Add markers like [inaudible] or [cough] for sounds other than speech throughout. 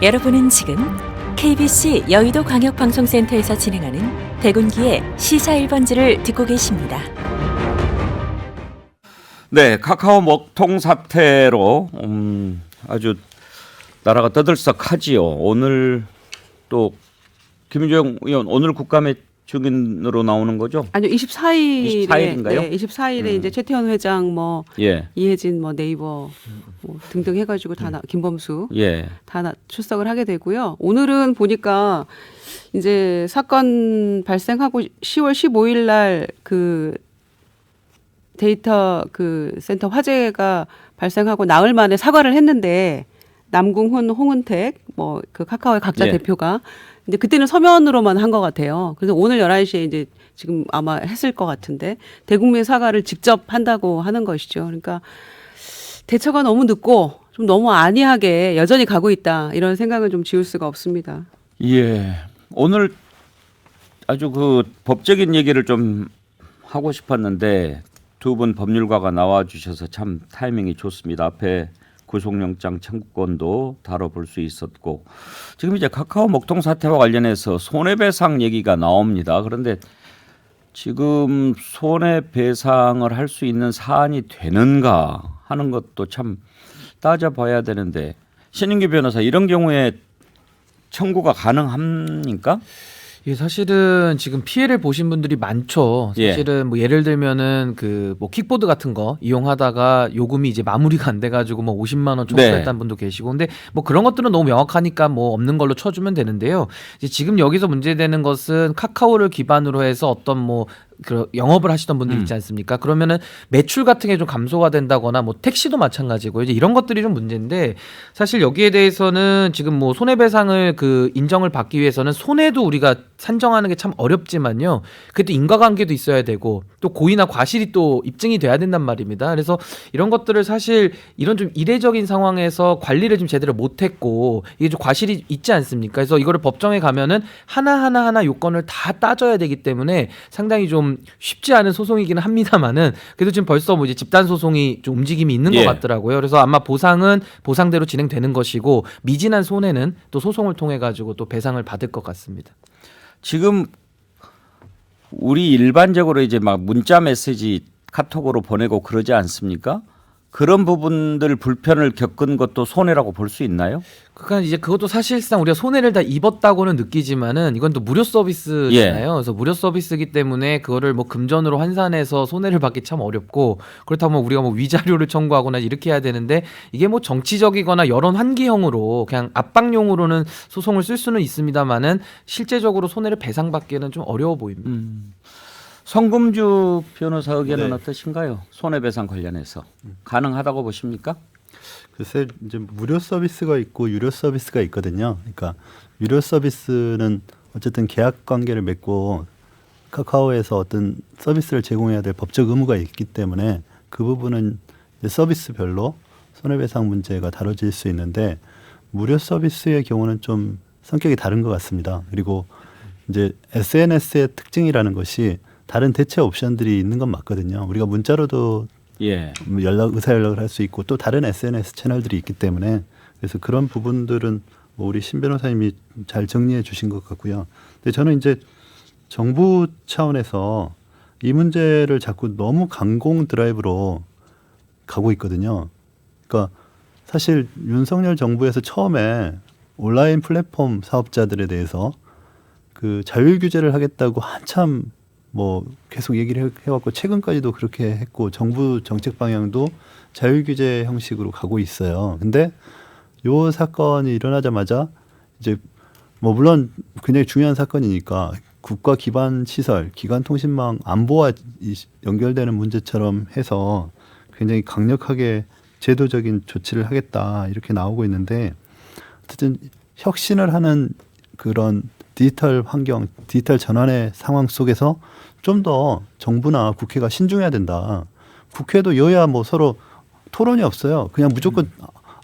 여러분은 지금 KBC 여의도 광역방송센터에서 진행하는 대군기의 시사 1번지를 듣고 계십니다. 네, 카카오 먹통 사태로 음, 아주 나라가 떠들썩하지요. 오늘 또 김유정 의원 오늘 국감에 증인으로 나오는 거죠? 아니요, 24일에 24일인가요? 네, 24일에 음. 이제 최태원 회장 뭐 예, 이혜진 뭐 네이버 뭐 등등 해 가지고 다 나, 김범수 예, 다 나, 출석을 하게 되고요. 오늘은 보니까 이제 사건 발생하고 10월 15일 날그 데이터 그 센터 화재가 발생하고 나흘 만에 사과를 했는데 남궁훈, 홍은택 뭐 그 카카오의 각자 예. 대표가 근데 그때는 서면으로만 한 것 같아요. 그래서 오늘 11시에 이제 지금 아마 했을 것 같은데 대국민 사과를 직접 한다고 하는 것이죠. 그러니까 대처가 너무 늦고 좀 너무 안이하게 여전히 가고 있다 이런 생각은 좀 지울 수가 없습니다. 예. 오늘 아주 그 법적인 얘기를 좀 하고 싶었는데 두 분 법률가가 나와 주셔서 참 타이밍이 좋습니다. 앞에 구속영장 청구권도 다뤄볼 수 있었고 지금 이제 카카오 먹통 사태와 관련해서 손해배상 얘기가 나옵니다. 그런데 지금 손해배상을 할 수 있는 사안이 되는가 하는 것도 참 따져봐야 되는데 신인규 변호사 이런 경우에 청구가 가능합니까? 예, 사실은 지금 피해를 보신 분들이 많죠. 예. 사실은 뭐 예를 들면은 그 뭐 킥보드 같은 거 이용하다가 요금이 이제 마무리가 안 돼가지고 뭐 50만 원 청구했다는 네. 분도 계시고, 근데 뭐 그런 것들은 너무 명확하니까 뭐 없는 걸로 쳐주면 되는데요. 이제 지금 여기서 문제되는 것은 카카오를 기반으로 해서 어떤 뭐 그 영업을 하시던 분들 음. 있지 않습니까? 그러면은 매출 같은 게 좀 감소가 된다거나 뭐 택시도 마찬가지고 이제 이런 것들이 좀 문제인데 사실 여기에 대해서는 지금 뭐 손해배상을 그 인정을 받기 위해서는 손해도 우리가 산정하는 게 참 어렵지만요. 그래도 인과관계도 있어야 되고 또 고의나 과실이 또 입증이 돼야 된단 말입니다. 그래서 이런 것들을 사실 이런 좀 이례적인 상황에서 관리를 좀 제대로 못했고 이게 좀 과실이 있지 않습니까? 그래서 이거를 법정에 가면은 하나 하나 하나 요건을 다 따져야 되기 때문에 상당히 좀 쉽지 않은 소송이기는 합니다만은 그래도 지금 벌써 뭐 이제 집단 소송이 좀 움직임이 있는 예. 것 같더라고요. 그래서 아마 보상은 보상대로 진행되는 것이고 미진한 손해는 또 소송을 통해 가지고 또 배상을 받을 것 같습니다. 지금 우리 일반적으로 이제 막 문자 메시지 카톡으로 보내고 그러지 않습니까? 그런 부분들 불편을 겪은 것도 손해라고 볼 수 있나요? 그러니까 이제 그것도 사실상 우리가 손해를 다 입었다고는 느끼지만은 이건 또 무료 서비스잖아요. 예. 그래서 무료 서비스이기 때문에 그거를 뭐 금전으로 환산해서 손해를 받기 참 어렵고 그렇다면 우리가 뭐 위자료를 청구하거나 이렇게 해야 되는데 이게 뭐 정치적이거나 여론 환기형으로 그냥 압박용으로는 소송을 쓸 수는 있습니다만은 실제적으로 손해를 배상받기에는 좀 어려워 보입니다. 성금주 변호사 의견은 네. 어떠신가요? 손해배상 관련해서 가능하다고 보십니까? 글쎄 이제 무료 서비스가 있고 유료 서비스가 있거든요. 그러니까 유료 서비스는 어쨌든 계약 관계를 맺고 카카오에서 어떤 서비스를 제공해야 될 법적 의무가 있기 때문에 그 부분은 이제 서비스별로 손해배상 문제가 다뤄질 수 있는데 무료 서비스의 경우는 좀 성격이 다른 것 같습니다. 그리고 이제 SNS의 특징이라는 것이 다른 대체 옵션들이 있는 건 맞거든요. 우리가 문자로도 예. 뭐 연락 의사 연락을 할 수 있고 또 다른 SNS 채널들이 있기 때문에 그래서 그런 부분들은 뭐 우리 신 변호사님이 잘 정리해 주신 것 같고요. 근데 저는 이제 정부 차원에서 이 문제를 자꾸 너무 강공 드라이브로 가고 있거든요. 그러니까 사실 윤석열 정부에서 처음에 온라인 플랫폼 사업자들에 대해서 그 자율 규제를 하겠다고 한참 뭐 계속 얘기를 해- 해왔고 최근까지도 그렇게 했고 정부 정책 방향도 자율 규제 형식으로 가고 있어요. 근데 요 사건이 일어나자마자 이제 뭐 물론 굉장히 중요한 사건이니까 국가 기반 시설, 기관 통신망 안보와 이- 연결되는 문제처럼 해서 굉장히 강력하게 제도적인 조치를 하겠다 이렇게 나오고 있는데 어쨌든 혁신을 하는 그런 디지털 환경, 디지털 전환의 상황 속에서 좀 더 정부나 국회가 신중해야 된다. 국회도 여야 뭐 서로 토론이 없어요. 그냥 무조건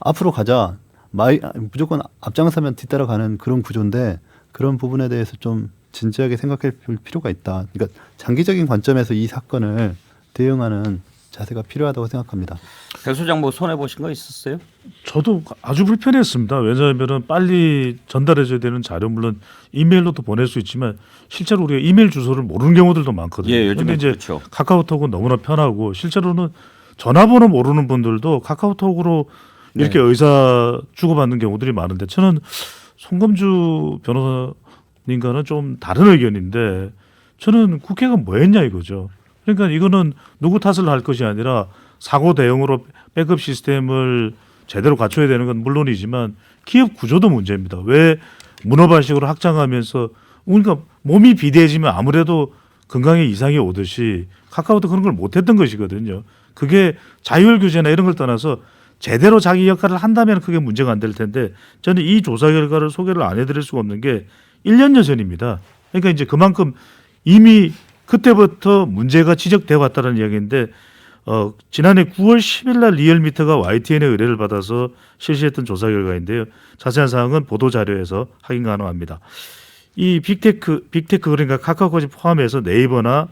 앞으로 가자. 마이, 무조건 앞장서면 뒤따라가는 그런 구조인데 그런 부분에 대해서 좀 진지하게 생각해 볼 필요가 있다. 그러니까 장기적인 관점에서 이 사건을 대응하는 자세가 필요하다고 생각합니다. 배 소장 뭐 손해 보신 거 있었어요? 저도 아주 불편했습니다. 왜냐하면은 빨리 전달해줘야 되는 자료 물론 이메일로도 보낼 수 있지만 실제로 우리가 이메일 주소를 모르는 경우들도 많거든요. 예, 요즘에 이제 그렇죠. 카카오톡은 너무나 편하고 실제로는 전화번호 모르는 분들도 카카오톡으로 이렇게 네. 의사 주고받는 경우들이 많은데 저는 송금주 변호사님과는 좀 다른 의견인데 저는 국회가 뭐 했냐 이거죠. 그러니까 이거는 누구 탓을 할 것이 아니라 사고 대응으로 백업 시스템을 제대로 갖춰야 되는 건 물론이지만 기업 구조도 문제입니다. 왜 문어발식으로 확장하면서 그러니까 몸이 비대해지면 아무래도 건강에 이상이 오듯이 카카오도 그런 걸 못했던 것이거든요. 그게 자율 규제나 이런 걸 떠나서 제대로 자기 역할을 한다면 크게 문제가 안 될 텐데 저는 이 조사 결과를 소개를 안 해드릴 수가 없는 게 1년 여 전입니다. 그러니까 이제 그만큼 이미 그때부터 문제가 지적되어 왔다는 이야기인데 어, 지난해 9월 10일 날 리얼미터가 YTN의 의뢰를 받아서 실시했던 조사 결과인데요. 자세한 사항은 보도 자료에서 확인 가능합니다. 이 빅테크 빅테크 그러니까 카카오까지 포함해서 네이버나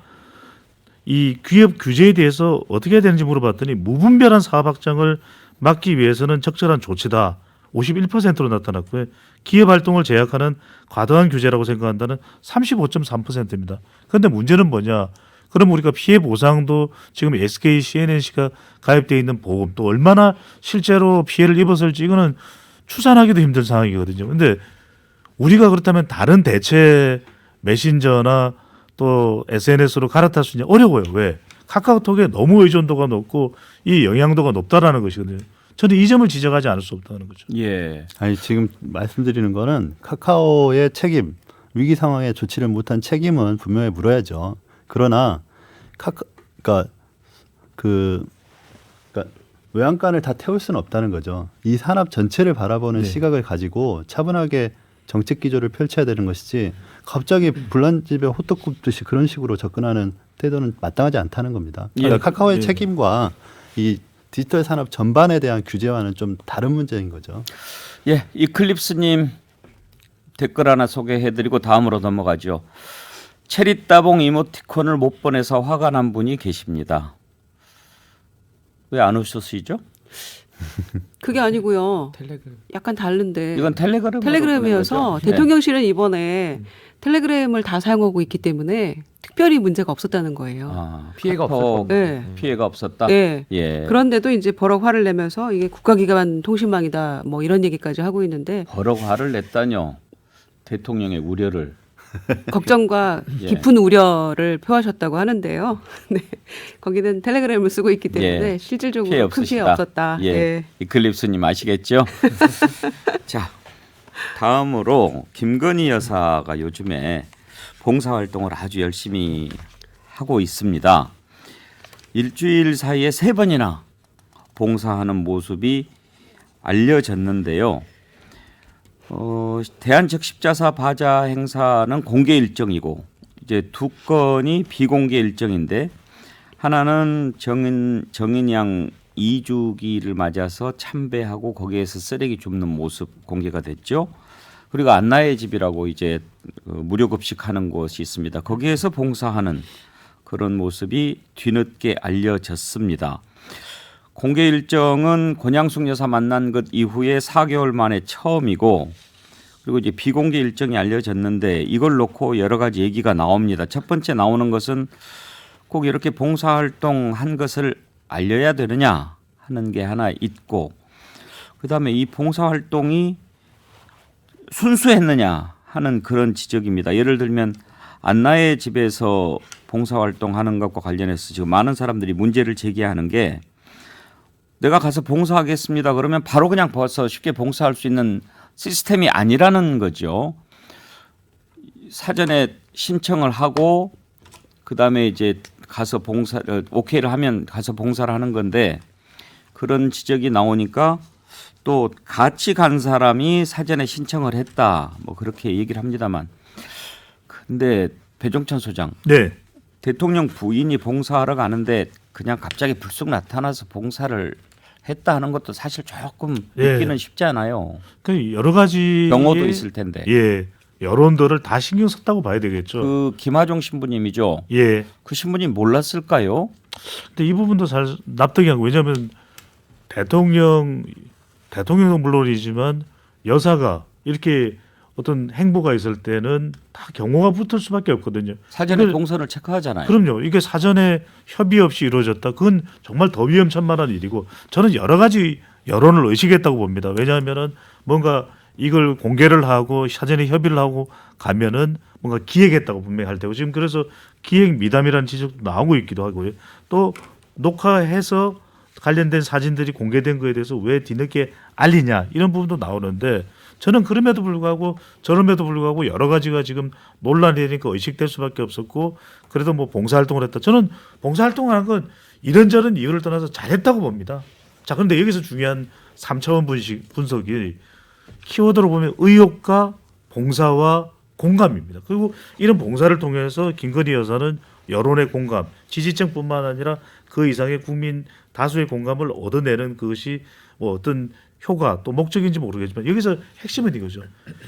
이 기업 규제에 대해서 어떻게 해야 되는지 물어봤더니 무분별한 사업 확장을 막기 위해서는 적절한 조치다. 51%로 나타났고요. 기업 활동을 제약하는 과도한 규제라고 생각한다는 35.3%입니다. 그런데 문제는 뭐냐? 그럼 우리가 피해 보상도 지금 SK, CNNC가 가입돼 있는 보험 또 얼마나 실제로 피해를 입었을지 이거는 추산하기도 힘든 상황이거든요. 근데 우리가 그렇다면 다른 대체 메신저나 또 SNS로 갈아탈 수 있냐 어려워요. 왜? 카카오톡에 너무 의존도가 높고 이 영향도가 높다라는 것이거든요. 저는 이 점을 지적하지 않을 수 없다는 거죠. 예. 아니 지금 말씀드리는 거는 카카오의 책임 위기 상황에 조치를 못한 책임은 분명히 물어야죠. 그러나 카카 그러니까 그 그러니까 외양간을 다 태울 수는 없다는 거죠. 이 산업 전체를 바라보는 네. 시각을 가지고 차분하게 정책 기조를 펼쳐야 되는 것이지 갑자기 불난 집에 호떡 굽듯이 그런 식으로 접근하는 태도는 마땅하지 않다는 겁니다. 그러니까 예. 카카오의 예. 책임과 이 디지털 산업 전반에 대한 규제와는 좀 다른 문제인 거죠. 예, 이클립스님 댓글 하나 소개해드리고 다음으로 넘어가죠. 체리 따봉 이모티콘을 못 보내서 화가 난 분이 계십니다. 왜안 웃으시죠? 그게 아니고요. 텔레그램. 약간 다른데. 이건 텔레그램 텔레그램이어서 대통령실은 이번에 텔레그램을 다 사용하고 있기 때문에 특별히 문제가 없었다는 거예요. 아, 피해가 없었고. 네. 피해가 없었다. 예. 예. 그런데도 이제 버럭 화를 내면서 이게 국가기관 통신망이다 뭐 이런 얘기까지 하고 있는데 버럭 화를 냈다뇨. 대통령의 우려를. 걱정과 예. 깊은 우려를 표하셨다고 하는데요. [laughs] 네. 거기는 텔레그램을 쓰고 있기 때문에 예. 실질적으로 피해 큰 피해. 없었다. 예. 예. 이클립스님 아시겠죠? [laughs] 자, 다음으로 김건희 여사가 요즘에 봉사 활동을 아주 열심히 하고 있습니다. 일주일 사이에 세 번이나 봉사하는 모습이 알려졌는데요. 어, 대한적 십자사 바자 행사는 공개 일정이고 이제 두 건이 비공개 일정인데 하나는 정인 정인양 2주기를 맞아서 참배하고 거기에서 쓰레기 줍는 모습 공개가 됐죠. 그리고 안나의 집이라고 이제 그 무료 급식하는 곳이 있습니다. 거기에서 봉사하는 그런 모습이 뒤늦게 알려졌습니다. 공개 일정은 권양숙 여사 만난 것 이후에 4개월 만에 처음이고 그리고 이제 비공개 일정이 알려졌는데 이걸 놓고 여러 가지 얘기가 나옵니다. 첫 번째 나오는 것은 꼭 이렇게 봉사활동 한 것을 알려야 되느냐 하는 게 하나 있고 그다음에 이 봉사활동이 순수했느냐 하는 그런 지적입니다. 예를 들면 안나의 집에서 봉사활동 하는 것과 관련해서 지금 많은 사람들이 문제를 제기하는 게 내가 가서 봉사하겠습니다. 그러면 바로 그냥 벗어 쉽게 봉사할 수 있는 시스템이 아니라는 거죠. 사전에 신청을 하고 그다음에 이제 가서 봉사 어, 오케이를 하면 가서 봉사를 하는 건데 그런 지적이 나오니까 또 같이 간 사람이 사전에 신청을 했다. 뭐 그렇게 얘기를 합니다만 근데 배종찬 소장 네. 대통령 부인이 봉사하러 가는데 그냥 갑자기 불쑥 나타나서 봉사를 했다 하는 것도 사실 조금 예. 믿기는 쉽지 않아요. 그 여러 가지 경호도 있을 텐데. 예. 여론들을 다 신경 썼다고 봐야 되겠죠. 그 김하종 신부님이죠. 예. 그 신부님 몰랐을까요? 근데 이 부분도 잘 납득이 안 가. 왜냐하면 대통령 대통령은 물론이지만 여사가 이렇게 어떤 행보가 있을 때는 다 경호가 붙을 수밖에 없거든요. 사전에 이걸- 동선을 체크하잖아요. 그럼요. 이게 사전에 협의 없이 이루어졌다. 그건 정말 더 위험천만한 일이고 저는 여러 가지 여론을 의식했다고 봅니다. 왜냐하면은 뭔가 이걸 공개를 하고 사전에 협의를 하고 가면은 뭔가 기획했다고 분명히 할 테고 지금 그래서 기획 미담이라는 지적도 나오고 있기도 하고요. 또 녹화해서 관련된 사진들이 공개된 거에 대해서 왜 뒤늦게 알리냐 이런 부분도 나오는데 저는 그럼에도 불구하고 저럼에도 불구하고 여러 가지가 지금 논란이 되니까 의식될 수밖에 없었고 그래도 뭐 봉사활동을 했다. 저는 봉사활동하는 건 이런저런 이유를 떠나서 잘했다고 봅니다. 자 그런데 여기서 중요한 3차원 분식 분석이 키워드로 보면 의욕과 봉사와 공감입니다. 그리고 이런 봉사를 통해서 김건희 여사는 여론의 공감, 지지층뿐만 아니라 그 이상의 국민 다수의 공감을 얻어내는 그것이 뭐 어떤 효과 또 목적인지 모르겠지만 여기서 핵심은 이거죠.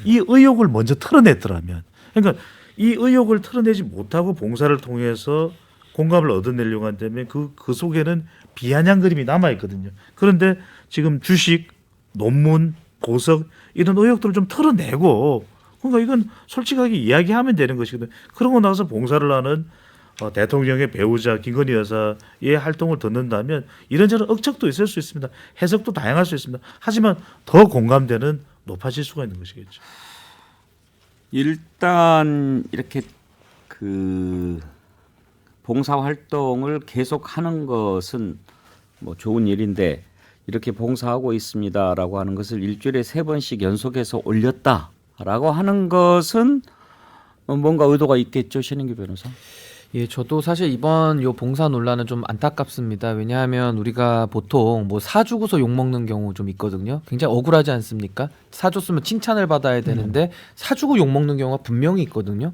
이 의욕을 먼저 털어냈더라면 그러니까 이 의욕을 털어내지 못하고 봉사를 통해서 공감을 얻어내려고 한다면 그, 그 속에는 비아냥 그림이 남아있거든요. 그런데 지금 주식, 논문, 보석 이런 의혹들을 좀 털어내고 그러니까 이건 솔직하게 이야기하면 되는 것이거든요. 그러고 나서 봉사를 하는 어, 대통령의 배우자 김건희 여사의 활동을 듣는다면 이런저런 억측도 있을 수 있습니다. 해석도 다양할 수 있습니다. 하지만 더 공감대는 높아질 수가 있는 것이겠죠. 일단 이렇게 그 봉사 활동을 계속 하는 것은 뭐 좋은 일인데 이렇게 봉사하고 있습니다라고 하는 것을 일주일에 세 번씩 연속해서 올렸다라고 하는 것은 뭔가 의도가 있겠죠, 신인규 변호사. 예, 저도 사실 이번 요 봉사 논란은 좀 안타깝습니다. 왜냐하면 우리가 보통 뭐 사주고서 욕 먹는 경우 좀 있거든요. 굉장히 억울하지 않습니까? 사줬으면 칭찬을 받아야 되는데 사주고 욕 먹는 경우가 분명히 있거든요.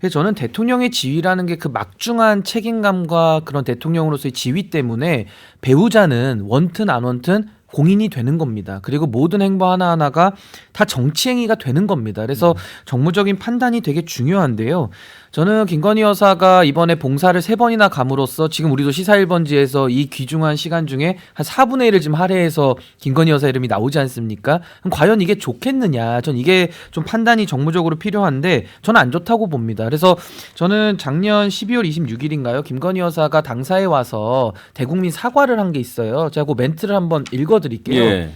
그래서 저는 대통령의 지위라는 게 그 막중한 책임감과 그런 대통령으로서의 지위 때문에 배우자는 원튼 안 원튼 공인이 되는 겁니다. 그리고 모든 행보 하나하나가 다 정치 행위가 되는 겁니다. 그래서 정무적인 판단이 되게 중요한데요. 저는 김건희 여사가 이번에 봉사를 세 번이나 감으로써 지금 우리도 시사 1번지에서 이 귀중한 시간 중에 한 4분의 1을 지금 할애해서 김건희 여사 이름이 나오지 않습니까? 그럼 과연 이게 좋겠느냐? 전 이게 좀 판단이 정무적으로 필요한데 저는 안 좋다고 봅니다. 그래서 저는 작년 12월 26일인가요? 김건희 여사가 당사에 와서 대국민 사과를 한 게 있어요. 제가 그 멘트를 한번 읽어드릴게요. 예.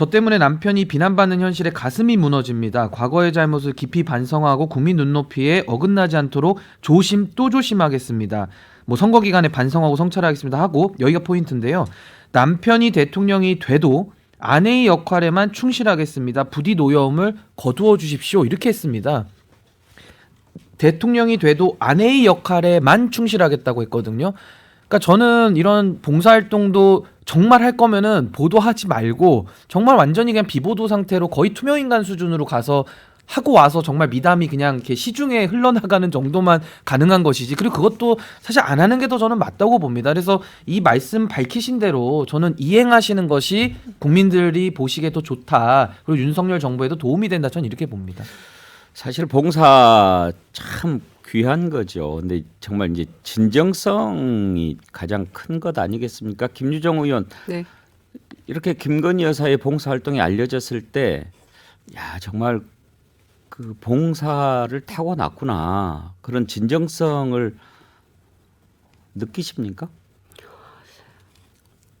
저 때문에 남편이 비난받는 현실에 가슴이 무너집니다. 과거의 잘못을 깊이 반성하고 국민 눈높이에 어긋나지 않도록 조심 또 조심하겠습니다. 뭐 선거 기간에 반성하고 성찰하겠습니다 하고 여기가 포인트인데요. 남편이 대통령이 돼도 아내의 역할에만 충실하겠습니다. 부디 노여움을 거두어 주십시오. 이렇게 했습니다. 대통령이 돼도 아내의 역할에만 충실하겠다고 했거든요. 그러니까 저는 이런 봉사활동도 정말 할 거면은 보도하지 말고 정말 완전히 그냥 비보도 상태로 거의 투명인간 수준으로 가서 하고 와서 정말 미담이 그냥 이렇게 시중에 흘러나가는 정도만 가능한 것이지. 그리고 그것도 사실 안 하는 게 더 저는 맞다고 봅니다. 그래서 이 말씀 밝히신 대로 저는 이행하시는 것이 국민들이 보시기에 더 좋다. 그리고 윤석열 정부에도 도움이 된다. 저는 이렇게 봅니다. 사실 봉사 참 귀한 거죠. 근데 정말 이제 진정성이 가장 큰 것 아니겠습니까? 김유정 의원 네. 이렇게 김건희 여사의 봉사 활동이 알려졌을 때, 야 정말 그 봉사를 타고났구나 그런 진정성을 느끼십니까?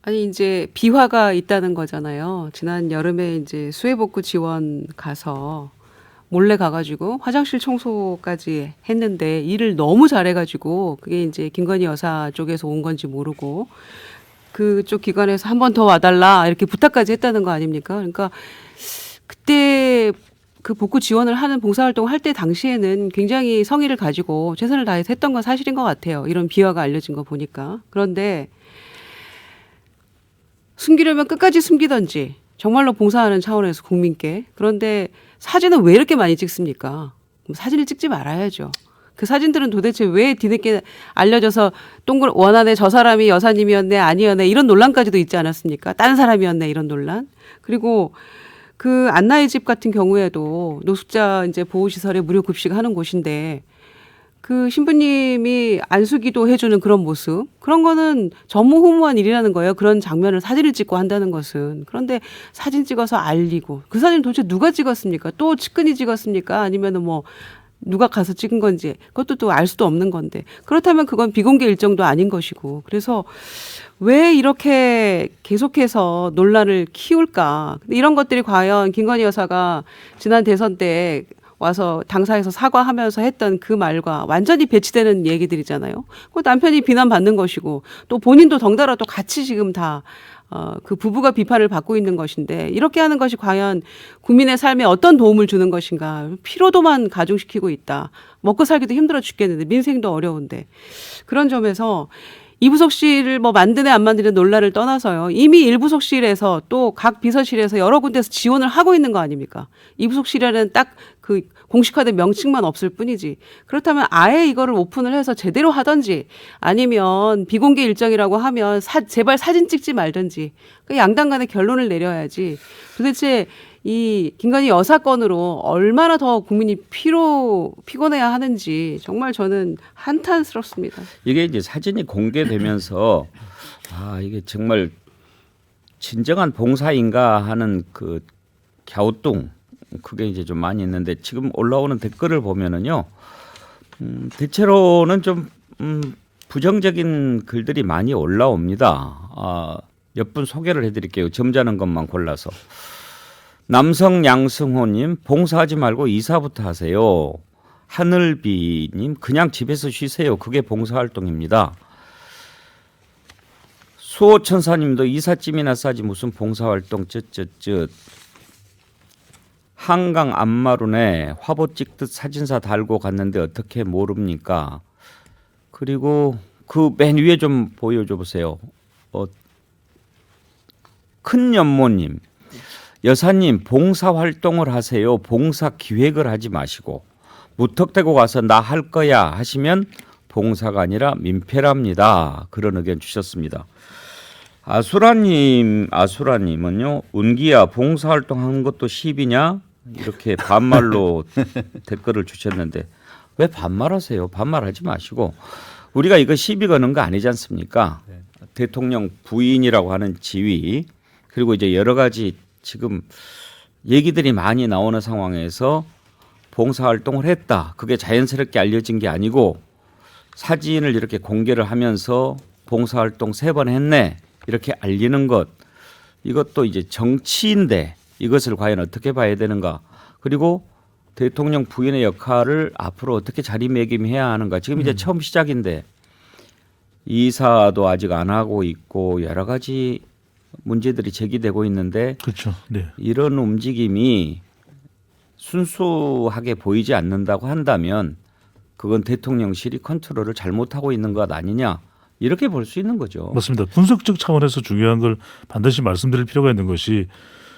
아니 이제 비화가 있다는 거잖아요. 지난 여름에 이제 수해복구 지원 가서 몰래 가가지고 화장실 청소까지 했는데 일을 너무 잘해가지고 그게 이제 김건희 여사 쪽에서 온 건지 모르고 그쪽 기관에서 한 번 더 와달라 이렇게 부탁까지 했다는 거 아닙니까? 그러니까 그때 그 복구 지원을 하는 봉사활동을 할 때 당시에는 굉장히 성의를 가지고 최선을 다해서 했던 건 사실인 것 같아요. 이런 비화가 알려진 거 보니까. 그런데 숨기려면 끝까지 숨기던지 정말로 봉사하는 차원에서 국민께 그런데 사진은 왜 이렇게 많이 찍습니까? 그럼 사진을 찍지 말아야죠. 그 사진들은 도대체 왜 뒤늦게 알려져서 동글 원안에 저 사람이 여사님이었네 아니었네 이런 논란까지도 있지 않았습니까? 다른 사람이었네 이런 논란. 그리고 그 안나의 집 같은 경우에도 노숙자 이제 보호시설에 무료 급식하는 곳인데 그 신부님이 안수기도 해주는 그런 모습 그런 거는 전무후무한 일이라는 거예요. 그런 장면을 사진을 찍고 한다는 것은 그런데 사진 찍어서 알리고 그 사진 도대체 누가 찍었습니까? 또 측근이 찍었습니까? 아니면은 뭐 누가 가서 찍은 건지 그것도 또 알 수도 없는 건데 그렇다면 그건 비공개 일정도 아닌 것이고 그래서 왜 이렇게 계속해서 논란을 키울까 근데 이런 것들이 과연 김건희 여사가 지난 대선 때 와서 당사에서 사과하면서 했던 그 말과 완전히 배치되는 얘기들이잖아요. 그 남편이 비난받는 것이고 또 본인도 덩달아 또 같이 지금 다 어, 그 부부가 비판을 받고 있는 것인데 이렇게 하는 것이 과연 국민의 삶에 어떤 도움을 주는 것인가 피로도만 가중시키고 있다. 먹고 살기도 힘들어 죽겠는데 민생도 어려운데 그런 점에서 이부속실을 뭐 만드네 안 만드네 논란을 떠나서요. 이미 일부속실에서 또 각 비서실에서 여러 군데서 지원을 하고 있는 거 아닙니까? 이부속실이라는 딱 그 공식화된 명칭만 없을 뿐이지. 그렇다면 아예 이거를 오픈을 해서 제대로 하든지 아니면 비공개 일정이라고 하면 사, 제발 사진 찍지 말든지 그 양당 간의 결론을 내려야지. 도대체 이 김건희 여사 건으로 얼마나 더 국민이 피로 피곤해야 하는지 정말 저는 한탄스럽습니다. 이게 이제 사진이 공개되면서 [laughs] 아 이게 정말 진정한 봉사인가 하는 그 갸우뚱 그게 이제 좀 많이 있는데 지금 올라오는 댓글을 보면은요 음, 대체로는 좀 음, 부정적인 글들이 많이 올라옵니다. 아, 몇 분 소개를 해드릴게요. 점잖은 것만 골라서. 남성 양승호님 봉사하지 말고 이사부터 하세요. 하늘비님 그냥 집에서 쉬세요. 그게 봉사활동입니다. 수호천사님도 이삿짐이나 싸지 무슨 봉사활동 쯧쯧쯧. 한강 앞마루네 화보 찍듯 사진사 달고 갔는데 어떻게 모릅니까? 그리고 그 맨 위에 좀 보여줘 보세요. 어, 큰 연모님, 여사님 봉사 활동을 하세요. 봉사 기획을 하지 마시고 무턱대고 가서 나 할 거야 하시면 봉사가 아니라 민폐랍니다. 그런 의견 주셨습니다. 아수라님, 아수라님은요, 운기야 봉사활동 하는 것도 시비냐? 이렇게 반말로 [laughs] 댓글을 주셨는데 왜 반말하세요? 반말하지 마시고 우리가 이거 시비 거는 거 아니지 않습니까? 대통령 부인이라고 하는 지위 그리고 이제 여러 가지 지금 얘기들이 많이 나오는 상황에서 봉사활동을 했다. 그게 자연스럽게 알려진 게 아니고 사진을 이렇게 공개를 하면서 봉사활동 세 번 했네. 이렇게 알리는 것. 이것도 이제 정치인데 이것을 과연 어떻게 봐야 되는가. 그리고 대통령 부인의 역할을 앞으로 어떻게 자리매김해야 하는가. 지금 이제 처음 시작인데 이사도 아직 안 하고 있고 여러 가지 문제들이 제기되고 있는데 그렇죠. 네. 이런 움직임이 순수하게 보이지 않는다고 한다면 그건 대통령실이 컨트롤을 잘못하고 있는 것 아니냐 이렇게 볼 수 있는 거죠. 맞습니다. 분석적 차원에서 중요한 걸 반드시 말씀드릴 필요가 있는 것이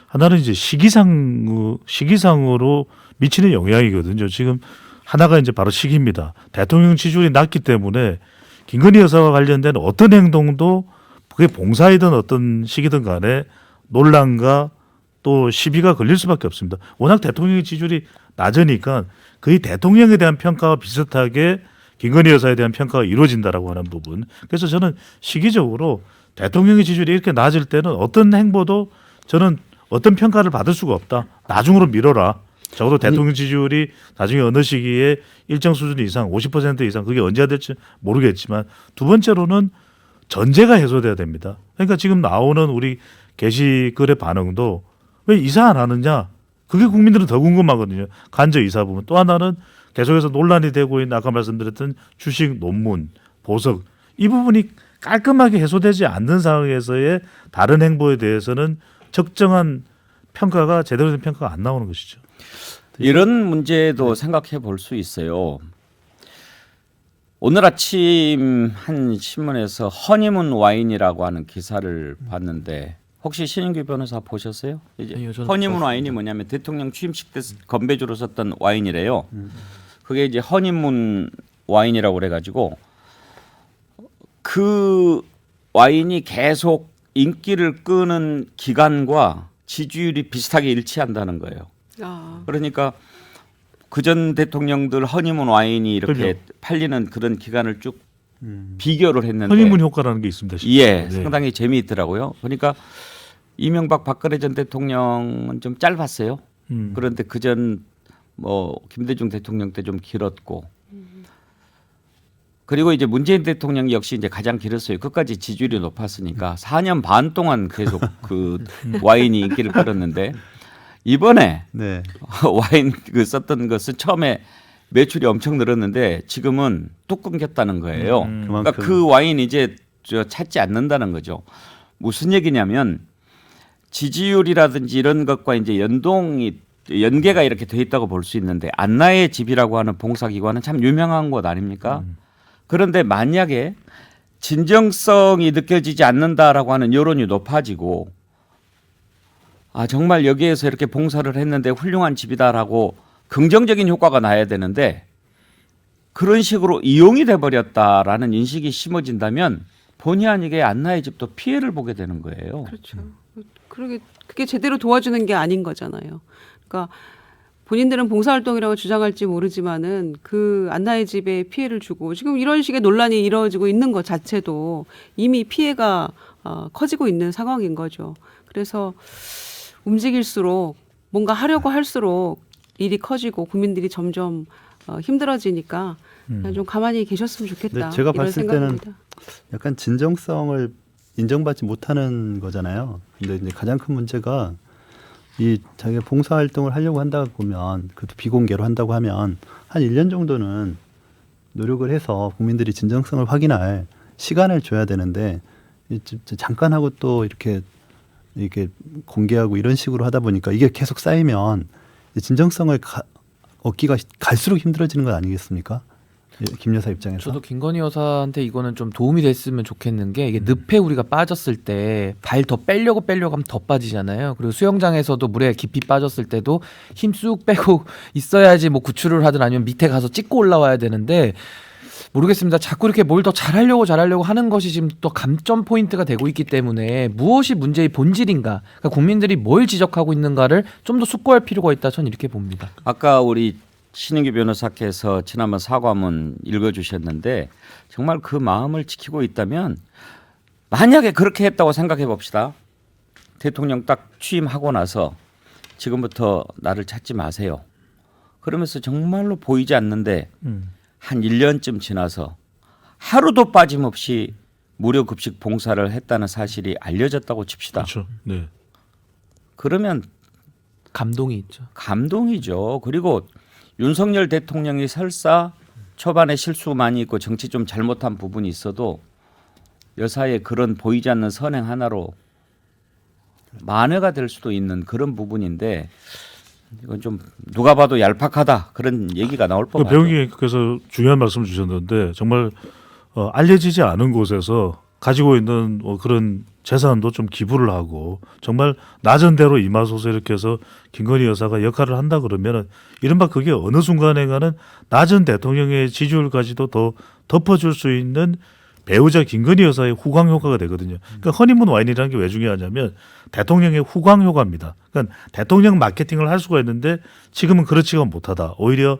하나는 이제 시기상 시기상으로 미치는 영향이거든요. 지금 하나가 이제 바로 시기입니다. 대통령 지지율이 낮기 때문에 김건희 여사와 관련된 어떤 행동도 그게 봉사이든 어떤 시기든 간에 논란과 또 시비가 걸릴 수밖에 없습니다. 워낙 대통령의 지지율이 낮으니까 거의 대통령에 대한 평가와 비슷하게 김건희 여사에 대한 평가가 이루어진다라고 하는 부분. 그래서 저는 시기적으로 대통령의 지지율이 이렇게 낮을 때는 어떤 행보도 저는 어떤 평가를 받을 수가 없다. 나중으로 미뤄라. 적어도 대통령 지지율이 나중에 어느 시기에 일정 수준 이상, 50% 이상 그게 언제가 될지 모르겠지만 두 번째로는 전제가 해소돼야 됩니다. 그러니까 지금 나오는 우리 게시글의 반응도 왜 이사 안 하느냐? 그게 국민들은 더 궁금하거든요. 간접 이사 부분. 또 하나는 계속해서 논란이 되고 있는 아까 말씀드렸던 주식 논문, 보석 이 부분이 깔끔하게 해소되지 않는 상황에서의 다른 행보에 대해서는 적정한 평가가 제대로 된 평가가 안 나오는 것이죠. 이런 문제도 생각해 볼 수 있어요. 오늘 아침 한 신문에서 허니문 와인이라고 하는 기사를 봤는데 혹시 신인규 변호사 보셨어요? 이제 아니요, 저는 허니문 못 와인이 뭐냐면 대통령 취임식 때 건배주로 썼던 와인이래요. 그게 이제 허니문 와인이라고 그래가지고 그 와인이 계속 인기를 끄는 기간과 지지율이 비슷하게 일치한다는 거예요. 아, 그러니까 그 전 대통령들 허니문 와인이 이렇게 그럼요. 팔리는 그런 기간을 쭉 음. 비교를 했는데 허니문 효과라는 게 있습니다. 예, 실제로. 네. 상당히 재미있더라고요. 그러니까 이명박 박근혜 전 대통령은 좀 짧았어요. 음. 그런데 그전 뭐 김대중 대통령 때 좀 길었고 그리고 이제 문재인 대통령 역시 이제 가장 길었어요. 끝까지 지지율이 높았으니까 4년 반 동안 계속 그 [laughs] 와인이 인기를 끌었는데 이번에 네. [laughs] 와인 그 썼던 것은 처음에 매출이 엄청 늘었는데 지금은 뚝 끊겼다는 거예요. 음. 그러니까 그만큼 그 와인 이제 저 찾지 않는다는 거죠. 무슨 얘기냐면 지지율이라든지 이런 것과 이제 연동이 연계가 이렇게 돼 있다고 볼 수 있는데 안나의 집이라고 하는 봉사기관은 참 유명한 곳 아닙니까? 그런데 만약에 진정성이 느껴지지 않는다라고 하는 여론이 높아지고 아 정말 여기에서 이렇게 봉사를 했는데 훌륭한 집이다라고 긍정적인 효과가 나야 되는데 그런 식으로 이용이 돼 버렸다라는 인식이 심어진다면 본의 아니게 안나의 집도 피해를 보게 되는 거예요. 그렇죠. 그러게 그게 제대로 도와주는 게 아닌 거잖아요. 그러니까 본인들은 봉사활동이라고 주장할지 모르지만은 그 안나의 집에 피해를 주고 지금 이런 식의 논란이 이루어지고 있는 것 자체도 이미 피해가 어, 커지고 있는 상황인 거죠. 그래서 움직일수록 뭔가 하려고 할수록 일이 커지고 국민들이 점점 어, 힘들어지니까 그냥 좀 가만히 계셨으면 좋겠다. 네, 제가 이런 봤을 때는 생각입니다. 약간 진정성을 인정받지 못하는 거잖아요. 근데 이제 가장 큰 문제가 이 자기가 봉사 활동을 하려고 한다 보면 그것도 비공개로 한다고 하면 한 1년 정도는 노력을 해서 국민들이 진정성을 확인할 시간을 줘야 되는데 잠깐 하고 또 이렇게 이렇게 공개하고 이런 식으로 하다 보니까 이게 계속 쌓이면 이 진정성을 가- 얻기가 갈수록 힘들어지는 것 아니겠습니까? 예, 김 여사 입장에서. 저도 김건희 여사한테 이거는 좀 도움이 됐으면 좋겠는 게 이게 늪에 우리가 빠졌을 때 발 더 빼려고 빼려고 하면 더 빠지잖아요. 그리고 수영장에서도 물에 깊이 빠졌을 때도 힘 쑥 빼고 [laughs] 있어야지 뭐 구출을 하든 아니면 밑에 가서 찍고 올라와야 되는데 모르겠습니다. 자꾸 이렇게 뭘 더 잘하려고 잘하려고 하는 것이 지금 또 감점 포인트가 되고 있기 때문에 무엇이 문제의 본질인가, 그러니까 국민들이 뭘 지적하고 있는가를 좀 더 숙고할 필요가 있다. 전 이렇게 봅니다. 아까 우리 신인규 변호사께서 지난번 사과문 읽어주셨는데 정말 그 마음을 지키고 있다면 만약에 그렇게 했다고 생각해 봅시다. 대통령 딱 취임하고 나서 지금부터 나를 찾지 마세요. 그러면서 정말로 보이지 않는데 음. 한 1년쯤 지나서 하루도 빠짐없이 무료 급식 봉사를 했다는 사실이 알려졌다고 칩시다. 그렇죠. 네. 그러면 감동이 있죠. 감동이죠. 그리고 윤석열 대통령이 설사 초반에 실수 많이 있고 정치 좀 잘못한 부분이 있어도 여사의 그런 보이지 않는 선행 하나로 만회가 될 수도 있는 그런 부분인데 이건 좀 누가 봐도 얄팍하다 그런 얘기가 나올 그 법하죠. 배우님께서 중요한 말씀을 주셨는데 정말 어, 알려지지 않은 곳에서 가지고 있는 뭐 그런 재산도 좀 기부를 하고 정말 낮은 대로 임하소서 이렇게 해서 김건희 여사가 역할을 한다 그러면은 이른바 그게 어느 순간에가는 낮은 대통령의 지지율까지도 더 덮어줄 수 있는 배우자 김건희 여사의 후광 효과가 되거든요. 그러니까 허니문 와인이라는 게 왜 중요하냐면 대통령의 후광 효과입니다. 그러니까 대통령 마케팅을 할 수가 있는데 지금은 그렇지가 못하다. 오히려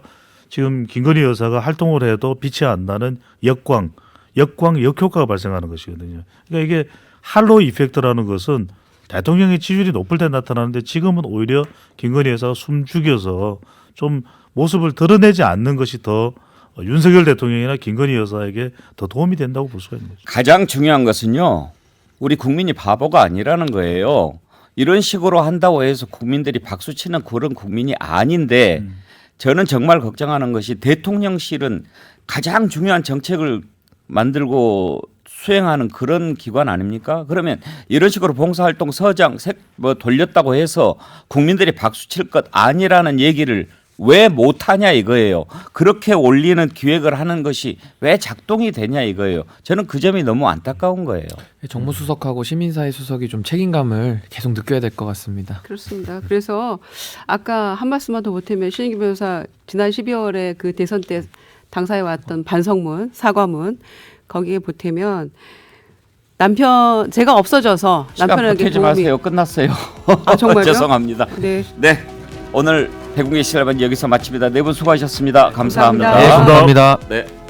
지금 김건희 여사가 활동을 해도 빛이 안 나는 역광, 역광 역효과가 발생하는 것이거든요. 그러니까 이게 할로 이펙트라는 것은 대통령의 지지율이 높을 때 나타나는데 지금은 오히려 김건희 여사가 숨죽여서 좀 모습을 드러내지 않는 것이 더 윤석열 대통령이나 김건희 여사에게 더 도움이 된다고 볼 수가 있는 거죠. 가장 중요한 것은요. 우리 국민이 바보가 아니라는 거예요. 이런 식으로 한다고 해서 국민들이 박수 치는 그런 국민이 아닌데 저는 정말 걱정하는 것이 대통령실은 가장 중요한 정책을 만들고 수행하는 그런 기관 아닙니까? 그러면 이런 식으로 봉사활동 서장 색- 뭐 돌렸다고 해서 국민들이 박수 칠 것 아니라는 얘기를 왜 못하냐 이거예요. 그렇게 올리는 기획을 하는 것이 왜 작동이 되냐 이거예요. 저는 그 점이 너무 안타까운 거예요. 정무수석하고 시민사회 수석이 좀 책임감을 계속 느껴야 될 것 같습니다. 그렇습니다. 그래서 아까 한 말씀만 더 보태면 신인기 변호사 지난 12월에 그 대선 때 당사에 왔던 반성문, 사과문 거기에 보태면 남편 제가 없어져서 시간 남편에게 보태지 도움이 마세요. 끝났어요. 아, 정말요? [laughs] 죄송합니다. 네. 네. 오늘 대국의 시사일반 여기서 마칩니다. 네 분 수고하셨습니다 감사합니다. 감사합니다. 네, 감사합니다. 네.